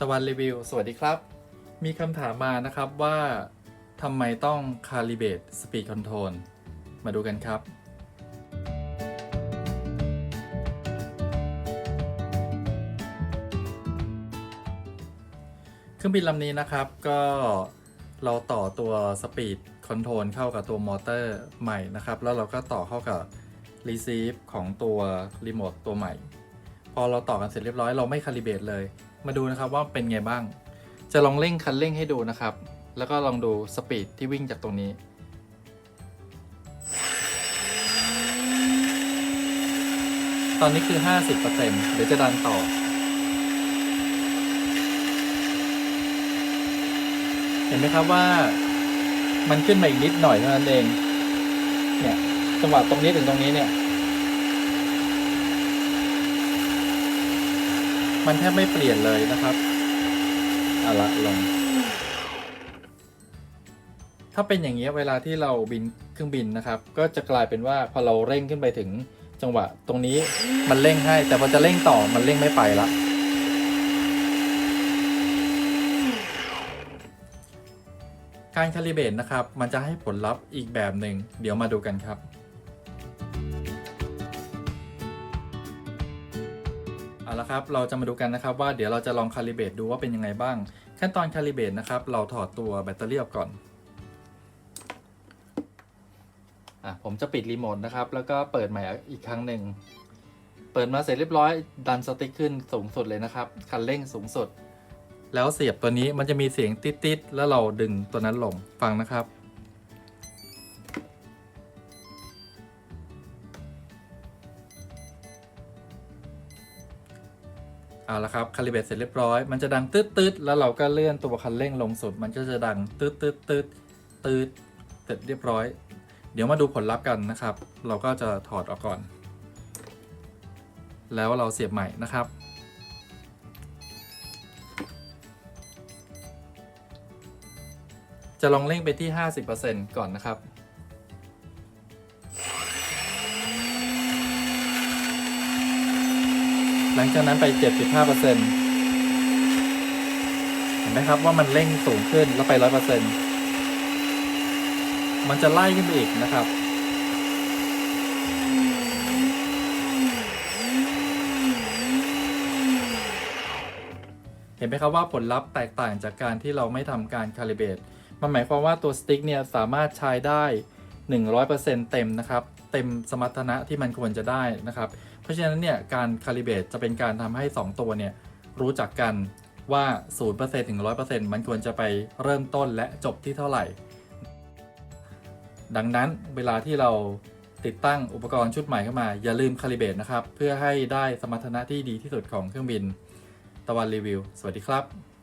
ตะวันรีวิว สวัสดีครับ มีคำถามมานะครับว่าทำไมต้อง calibrate speed control มาดูกันครับ เครื่องบินลำนี้นะครับก็เราต่อตัว Speed Control เข้ากับตัวมอเตอร์ใหม่นะครับ แล้วเราก็ต่อเข้ากับ Receive ของตัวรีโมทตัวใหม่ พอเราต่อกันเสร็จเรียบร้อยเราไม่คาลิเบตเลย มาดูนะครับว่าเป็นไงบ้าง จะลองเร่งคันเร่งให้ดูนะครับ แล้วก็ลองดูสปีดที่วิ่งจากตรงนี้ตอนนี้คือ 50%เดี๋ยวจะดันต่อ เห็นไหมครับว่ามันขึ้นมาอีกนิดหน่อยเท่านั้นเอง เนี่ย จังหวะตรงนี้ถึงตรงนี้เนี่ย มันแทบไม่เปลี่ยนเลยนะครับเอาละลงถ้าเป็นอย่างนี้เวลาที่เราบินเครื่องบินนะครับ ก็จะกลายเป็นว่าพอเราเร่งขึ้นไปถึงจังหวะ ตรงนี้มันเร่งให้ แต่พอจะเร่งต่อมันเร่งไม่ไปละการคาลิเบรตนะครับ มันจะให้ผลลัพธ์อีกแบบหนึ่งเดี๋ยวมาดูกันครับ เอาละครับ เราจะมาดูกันนะครับว่าเดี๋ยวเราจะลองคาลิเบรตดูว่าเป็นยังไงบ้าง ขั้นตอนคาลิเบรตนะครับ เราถอดตัวแบตเตอรี่ออกก่อนอะผมจะปิดรีโมทนะครับ แล้วก็เปิดใหม่อีกครั้งหนึ่ง เปิดมาเสร็จเรียบร้อย ดันสติ๊กขึ้นสูงสุดเลยนะครับ คันเร่งสูงสุด แล้วเสียบตัวนี้มันจะมีเสียงติดๆแล้วเราดึงตัวนั้นลงฟังนะครับ เอาละครับคาลิเบตเสร็จเรียบร้อย มันจะดังตืดตืดๆแล้วเราก็เลื่อนตัวคันเร่งลงสุด มันก็จะดังตืดตืดตืดตืดเสร็จเรียบร้อย เดี๋ยวมาดูผลลัพธ์กันนะครับ เราก็จะถอดออกก่อน แล้วเราเสียบใหม่นะครับ จะลองเร่งไปที่ 50%ก่อนนะครับ หลังจากนั้นไป 75%เห็นไหมครับว่ามันเร่งสูงขึ้นแล้วไป 100%มันจะไล่ขึ้นไปอีกนะครับเห็นไหมครับว่าผลลัพธ์แตกต่างจากการที่เราไม่ทำการคาลิเบรตมันหมายความว่าตัวสติ๊กเนี่ยสามารถใช้ได้ 100%เต็มนะครับ เต็มสมรรถนะที่มันควรจะได้นะครับ เพราะฉะนั้นเนี่ยการคาลิเบตจะเป็นการทำให้ 2 ตัวเนี่ยรู้จักกันว่า 0%ถึง 100%มันควรจะไปเริ่มต้นและจบที่เท่าไหร่ ดังนั้นเวลาที่เราติดตั้งอุปกรณ์ชุดใหม่เข้ามา อย่าลืมคาลิเบตนะครับ เพื่อให้ได้สมรรถนะที่ดีที่สุดของเครื่องบินตะวันรีวิว สวัสดีครับ